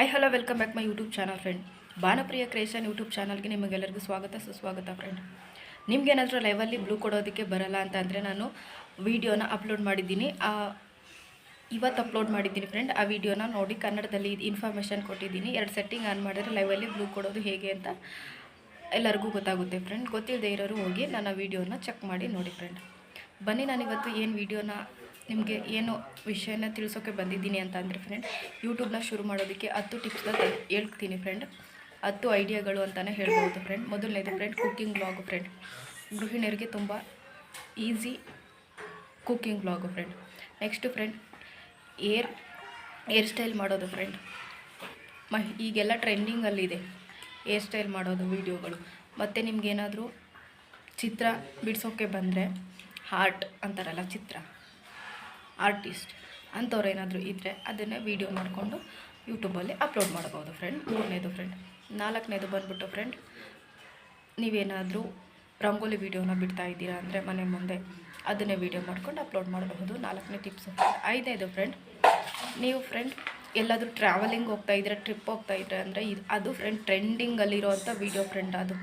Hi hello welcome back my YouTube channel friend Banapriya creation YouTube ಚಾನಲ್ಗೆ ನಿಮಗೆಲ್ಲರಿಗೂ ಸ್ವಾಗತ, ಸುಸ್ವಾಗತ ಫ್ರೆಂಡ್ ನಿಮ್ಗೇನಾದರೂ ಲೈವಲ್ಲಿ ಬ್ಲೂ ಕೊಡೋದಕ್ಕೆ ಬರಲ್ಲ ಅಂತ ಅಂದರೆ ನಾನು ವೀಡಿಯೋನ ಅಪ್ಲೋಡ್ ಮಾಡಿದ್ದೀನಿ. ಇವತ್ತು ಅಪ್ಲೋಡ್ ಮಾಡಿದ್ದೀನಿ ಫ್ರೆಂಡ್ ಆ ವಿಡಿಯೋನ ನೋಡಿ ಕನ್ನಡದಲ್ಲಿ ಇನ್ಫಾರ್ಮೇಷನ್ ಕೊಟ್ಟಿದ್ದೀನಿ. ಎರಡು ಸೆಟ್ಟಿಂಗ್ ಆನ್ ಮಾಡಿದ್ರೆ ಲೈವಲ್ಲಿ ಬ್ಲೂ ಕೊಡೋದು ಹೇಗೆ ಅಂತ ಎಲ್ಲರಿಗೂ ಗೊತ್ತಾಗುತ್ತೆ ಫ್ರೆಂಡ್ ಗೊತ್ತಿಲ್ಲದೆ ಇರೋರು ಹೋಗಿ ನನ್ನ ವೀಡಿಯೋನ ಚೆಕ್ ಮಾಡಿ ನೋಡಿ ಫ್ರೆಂಡ್ ಬನ್ನಿ, ನಾನಿವತ್ತು ಏನು ವೀಡಿಯೋನ ನಿಮಗೆ ಏನು ವಿಷಯನ ತಿಳಿಸೋಕೆ ಬಂದಿದ್ದೀನಿ ಅಂತ ಅಂದರೆ ಫ್ರೆಂಡ್ ಯೂಟ್ಯೂಬ್ನ ಶುರು ಮಾಡೋದಕ್ಕೆ ಹತ್ತು ಟಿಪ್ಸ್ನ ಹೇಳ್ತೀನಿ ಫ್ರೆಂಡ್ ಹತ್ತು ಐಡಿಯಾಗಳು ಅಂತಲೇ ಹೇಳ್ಬೋದು ಫ್ರೆಂಡ್ ಮೊದಲನೇದು ಫ್ರೆಂಡ್ ಕುಕ್ಕಿಂಗ್ ಬ್ಲಾಗು ಫ್ರೆಂಡ್ ಗೃಹಿಣಿಯರಿಗೆ ತುಂಬ easy cooking blog friend next friend hair hair style ಮಾಡೋದು ಫ್ರೆಂಡ್ ಮ, ಈಗೆಲ್ಲ ಟ್ರೆಂಡಿಂಗಲ್ಲಿದೆ ಏರ್ ಸ್ಟೈಲ್ ಮಾಡೋದು ವೀಡಿಯೋಗಳು ಮತ್ತು ನಿಮಗೇನಾದರೂ ಚಿತ್ರ ಬಿಡಿಸೋಕ್ಕೆ ಬಂದರೆ ಹಾರ್ಟ್ ಅಂತಾರಲ್ಲ ಚಿತ್ರ. ಆರ್ಟಿಸ್ಟ್ ಅಂಥವ್ರು ಏನಾದರೂ ಇದ್ದರೆ ಅದನ್ನು ವೀಡಿಯೋ ಮಾಡಿಕೊಂಡು ಯೂಟ್ಯೂಬಲ್ಲಿ ಅಪ್ಲೋಡ್ ಮಾಡ್ಬೋದು ಫ್ರೆಂಡ್ ಮೂರನೇದು ಫ್ರೆಂಡ್ ನಾಲ್ಕನೇದು ಬಂದುಬಿಟ್ಟು ಫ್ರೆಂಡ್ ನೀವೇನಾದರೂ ರಂಗೋಲಿ ವೀಡಿಯೋನ ಬಿಡ್ತಾ ಇದ್ದೀರಾ ಅಂದರೆ ಮನೆ ಮುಂದೆ ಅದನ್ನೇ ವೀಡಿಯೋ ಮಾಡ್ಕೊಂಡು ಅಪ್ಲೋಡ್ ಮಾಡಬಹುದು. ನಾಲ್ಕನೇ ಟಿಪ್ಸ್ ಐದನೇದು ಫ್ರೆಂಡ್ ನೀವು ಫ್ರೆಂಡ್ ಎಲ್ಲಾದರೂ ಟ್ರಾವೆಲಿಂಗ್ ಹೋಗ್ತಾ ಇದ್ದರೆ ಟ್ರಿಪ್ ಹೋಗ್ತಾ ಇದ್ರೆ ಅಂದರೆ ಇದು ಅದು ಫ್ರೆಂಡ್ ಟ್ರೆಂಡಿಂಗಲ್ಲಿರೋವಂಥ ವೀಡಿಯೋ ಫ್ರೆಂಡ್ ಅದು.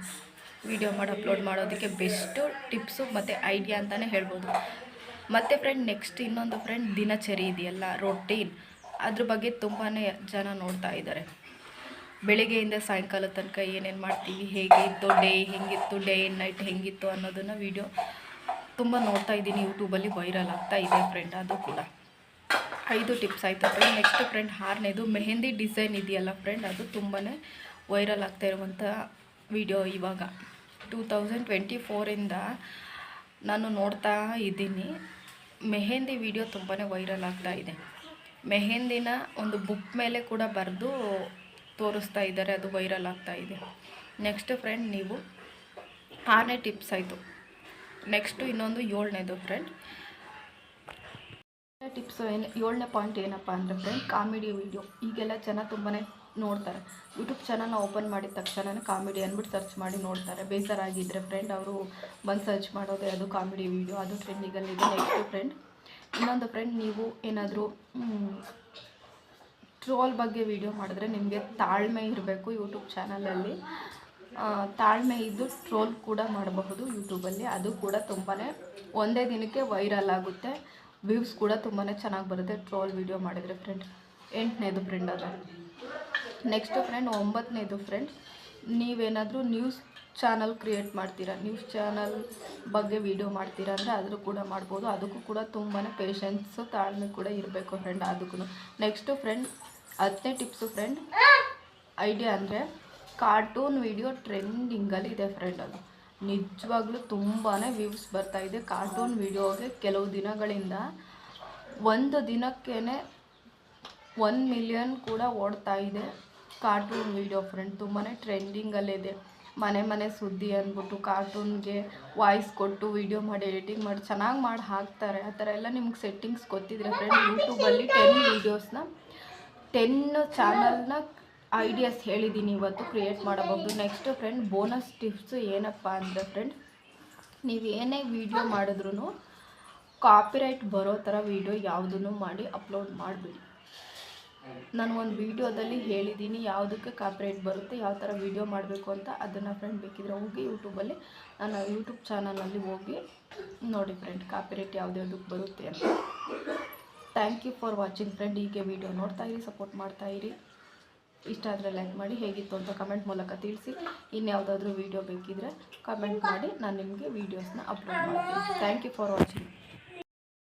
ವೀಡಿಯೋ ಮಾಡಿ ಅಪ್ಲೋಡ್ ಮಾಡೋದಕ್ಕೆ ಬೆಸ್ಟು ಟಿಪ್ಸು ಮತ್ತು ಐಡಿಯಾ ಅಂತಲೇ ಹೇಳ್ಬೋದು. ಮತ್ತು ಫ್ರೆಂಡ್ ನೆಕ್ಸ್ಟ್ ಇನ್ನೊಂದು ಫ್ರೆಂಡ್ ದಿನಚರಿ ಇದೆಯಲ್ಲ ರೊಟೀನ್ ಅದ್ರ ಬಗ್ಗೆ ತುಂಬಾ ಜನ ನೋಡ್ತಾ ಇದ್ದಾರೆ. ಬೆಳಿಗ್ಗೆಯಿಂದ ಸಾಯಂಕಾಲ ತನಕ ಏನೇನು ಮಾಡ್ತೀವಿ ಹೇಗೆ ಇತ್ತು ಡೇ ಹೆಂಗಿತ್ತು ಡೇ ನೈಟ್ ಹೆಂಗಿತ್ತು ಅನ್ನೋದನ್ನು ವೀಡಿಯೋ ತುಂಬ ನೋಡ್ತಾ ಇದ್ದೀನಿ. ಯೂಟ್ಯೂಬಲ್ಲಿ ವೈರಲ್ ಆಗ್ತಾ ಇದೆ ಫ್ರೆಂಡ್ ಅದು ಕೂಡ. ಐದು ಟಿಪ್ಸ್ ಆಯಿತು ಫ್ರೆಂಡ್ ನೆಕ್ಸ್ಟ್ ಫ್ರೆಂಡ್ ಆರನೇದು, ಮೆಹಂದಿ ಡಿಸೈನ್ ಇದೆಯಲ್ಲ ಫ್ರೆಂಡ್ ಅದು ತುಂಬಾ ವೈರಲ್ ಆಗ್ತಾ ಇರುವಂಥ ವಿಡಿಯೋ ಇವಾಗ. ಟೂ ತೌಸಂಡ್ ಟ್ವೆಂಟಿ ನಾನು ನೋಡ್ತಾ ಇದ್ದೀನಿ. ಮೆಹಂದಿ ವಿಡಿಯೋ ತುಂಬಾ ವೈರಲ್ ಆಗ್ತಾ ಇದೆ. ಮೆಹೆಂದಿನ ಒಂದು ಬುಕ್ ಮೇಲೆ ಕೂಡ ಬರೆದು ತೋರಿಸ್ತಾ ಇದ್ದಾರೆ, ಅದು ವೈರಲ್ ಆಗ್ತಾ ಇದೆ. ನೆಕ್ಸ್ಟ್ ಫ್ರೆಂಡ್ ನೀವು ಆರನೇ ಟಿಪ್ಸ್ ಆಯಿತು. ನೆಕ್ಸ್ಟು ಇನ್ನೊಂದು ಏಳನೇದು ಫ್ರೆಂಡ್ ಟಿಪ್ಸು ಏನು, ಏಳನೇ ಪಾಯಿಂಟ್ ಏನಪ್ಪ ಅಂದರೆ ಫ್ರೆಂಡ್ ಕಾಮಿಡಿ ವಿಡಿಯೋ ಈಗೆಲ್ಲ ಜನ ತುಂಬಾ ನೋಡ್ತಾರೆ. ಯೂಟ್ಯೂಬ್ ಚಾನಲ್ನ ಓಪನ್ ಮಾಡಿದ ತಕ್ಷಣ ಕಾಮಿಡಿ ಅಂದ್ಬಿಟ್ಟು ಸರ್ಚ್ ಮಾಡಿ ನೋಡ್ತಾರೆ. ಬೇಜಾರಾಗಿದ್ದರೆ ಫ್ರೆಂಡ್ ಅವರು ಬಂದು ಸರ್ಚ್ ಮಾಡೋದೇ ಅದು ಕಾಮಿಡಿ ವೀಡಿಯೋ ಅದು ಟ್ರೆಂಡಿಗಲ್ಲಿದೆ ನೆಕ್ಸ್ಟ್ ಫ್ರೆಂಡ್ ಇನ್ನೊಂದು ಫ್ರೆಂಡ್ ನೀವು ಏನಾದರೂ ಟ್ರೋಲ್ ಬಗ್ಗೆ ವಿಡಿಯೋ ಮಾಡಿದ್ರೆ ನಿಮಗೆ ತಾಳ್ಮೆ ಇರಬೇಕು ಯೂಟ್ಯೂಬ್ ಚಾನಲಲ್ಲಿ ತಾಳ್ಮೆ ಇದ್ದು ಟ್ರೋಲ್ ಕೂಡ ಮಾಡಬಹುದು ಯೂಟ್ಯೂಬಲ್ಲಿ ಅದು ಕೂಡ ತುಂಬಾ ಒಂದೇ ದಿನಕ್ಕೆ ವೈರಲ್ ಆಗುತ್ತೆ. ವ್ಯೂಸ್ ಕೂಡ ತುಂಬಾ ಚೆನ್ನಾಗಿ ಬರುತ್ತೆ. ಟ್ರೋಲ್ ವೀಡಿಯೋ ಮಾಡಿದರೆ ಫ್ರೆಂಡ್ ಎಂಟನೇದು ಫ್ರೆಂಡ್ ಅದು. ನೆಕ್ಸ್ಟು ಫ್ರೆಂಡ್ ಒಂಬತ್ತನೇದು ಫ್ರೆಂಡ್ ನೀವೇನಾದರೂ ನ್ಯೂಸ್ ಚಾನಲ್ ಕ್ರಿಯೇಟ್ ಮಾಡ್ತೀರಾ? ನ್ಯೂಸ್ ಚಾನಲ್ ಬಗ್ಗೆ ವಿಡಿಯೋ ಮಾಡ್ತೀರಾ? ಅಂದರೆ ಅದರೂ ಕೂಡ ಮಾಡ್ಬೋದು. ಅದಕ್ಕೂ ಕೂಡ ತುಂಬಾ ಪೇಷನ್ಸು ತಾಳ್ಮೆ ಕೂಡ ಇರಬೇಕು ಫ್ರೆಂಡ್ ಅದಕ್ಕೂ ನೆಕ್ಸ್ಟು ಫ್ರೆಂಡ್ ಹತ್ತನೇ ಟಿಪ್ಸು ಫ್ರೆಂಡ್ ಐಡಿಯಾ ಅಂದರೆ ಕಾರ್ಟೂನ್ ವಿಡಿಯೋ ಟ್ರೆಂಡಿಂಗಲ್ಲಿ ಇದೆ ಫ್ರೆಂಡ್ ಅದು. ನಿಜವಾಗ್ಲೂ ತುಂಬಾ ವ್ಯೂಸ್ ಇದೆ. ಕಾರ್ಟೂನ್ ವಿಡಿಯೋಗೆ ಕೆಲವು ದಿನಗಳಿಂದ ಒಂದು ದಿನಕ್ಕೇ ಒನ್ ಮಿಲಿಯನ್ ಕೂಡ ಓಡ್ತಾ ಇದೆ. ಕಾರ್ಟೂನ್ ವೀಡಿಯೋ ಫ್ರೆಂಡ್ ತುಂಬಾ ಟ್ರೆಂಡಿಂಗಲ್ಲಿದೆ ಮನೆ ಮನೆ ಸುದ್ದಿ ಅಂದ್ಬಿಟ್ಟು ಕಾರ್ಟೂನ್ಗೆ ವಾಯ್ಸ್ ಕೊಟ್ಟು ವಿಡಿಯೋ ಮಾಡಿ ಎಡಿಟಿಂಗ್ ಮಾಡಿ, ಚೆನ್ನಾಗಿ ಮಾಡಿ ಹಾಕ್ತಾರೆ. ಆ ಥರ ಎಲ್ಲ ನಿಮ್ಗೆ ಸೆಟ್ಟಿಂಗ್ಸ್ ಗೊತ್ತಿದ್ರೆ ಫ್ರೆಂಡ್ ಯೂಟ್ಯೂಬಲ್ಲಿ ಟೆನ್ ವೀಡಿಯೋಸ್ನ ಟೆನ್ ಚಾನಲ್ನ ಐಡಿಯಾಸ್ ಹೇಳಿದ್ದೀನಿ ಇವತ್ತು ಕ್ರಿಯೇಟ್ ಮಾಡಬಹುದು. ನೆಕ್ಸ್ಟ್ ಫ್ರೆಂಡ್ ಬೋನಸ್ ಟಿಪ್ಸು ಏನಪ್ಪ ಅಂದರೆ ಫ್ರೆಂಡ್ ನೀವು ಏನೇ ವೀಡಿಯೋ ಮಾಡಿದ್ರೂ ಕಾಪಿರೈಟ್ ಬರೋ ಥರ ವೀಡಿಯೋ ಯಾವುದನ್ನು ಮಾಡಿ ಅಪ್ಲೋಡ್ ಮಾಡಿಬಿಡಿ. ನಾನು ಒಂದು ವೀಡಿಯೋದಲ್ಲಿ ಹೇಳಿದ್ದೀನಿ ಯಾವುದಕ್ಕೆ ಕಾಪ್ರೇಟ್ ಬರುತ್ತೆ, ಯಾವ ಥರ ವೀಡಿಯೋ ಮಾಡಬೇಕು ಅಂತ ಅದನ್ನು ಫ್ರೆಂಡ್ ಬೇಕಿದ್ರೆ ಹೋಗಿ ಯೂಟ್ಯೂಬಲ್ಲಿ ನಾನು ಯೂಟ್ಯೂಬ್ ಚಾನಲಲ್ಲಿ ಹೋಗಿ ನೋಡಿ ಫ್ರೆಂಡ್ ಕಾಪಿರೇಟ್ ಯಾವುದ್ಯಾವುದಕ್ಕೆ ಬರುತ್ತೆ ಅಂತ. Thank you for watching friend ಹೀಗೆ ವೀಡಿಯೋ ನೋಡ್ತಾ ಇರಿ ಸಪೋರ್ಟ್ ಮಾಡ್ತಾ ಇರಿ. ಇಷ್ಟ ಆದರೆ ಲೈಕ್ ಮಾಡಿ, ಹೇಗಿತ್ತು ಅಂತ ಕಮೆಂಟ್ ಮೂಲಕ ತಿಳಿಸಿ. ಇನ್ಯಾವುದಾದ್ರೂ ವೀಡಿಯೋ ಬೇಕಿದ್ರೆ ಕಮೆಂಟ್ ಮಾಡಿ, ನಾನು ನಿಮಗೆ ವೀಡಿಯೋಸ್ನ ಅಪ್ಲೋಡ್ ಮಾಡ್ತೀನಿ. Thank you for watching